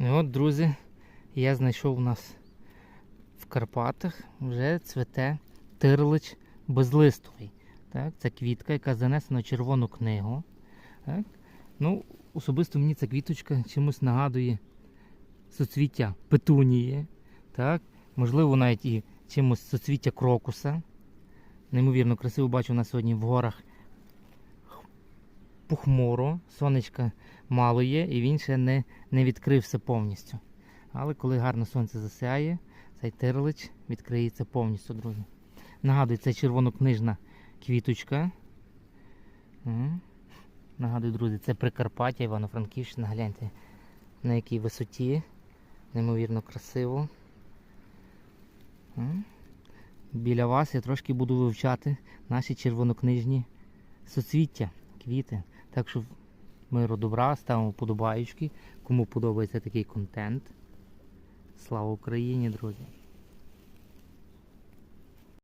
І от, друзі, я знайшов у нас в Карпатах вже цвете тирлич безлистовий. Так? Це квітка, яка занесена в червону книгу. Так? Ну, особисто мені ця квіточка чимось нагадує соцвіття петунії. Так? Можливо, навіть і чимось соцвіття крокуса. Неймовірно красиво бачу на сьогодні в горах похмуро, сонечка мало є, і він ще не, не відкрився повністю. Але коли гарно сонце засяє, цей тирлич відкриється повністю, друзі. Нагадую, це червонокнижна квіточка. Нагадую, друзі, це Прикарпаття, Івано-Франківщина. Гляньте, на якій висоті. Неймовірно красиво. Біля вас я трошки буду вивчати наші червонокнижні соцвіття, квіти. Так що миру добра, ставимо подобаєчки. Кому подобається такий контент. Слава Україні, друзі!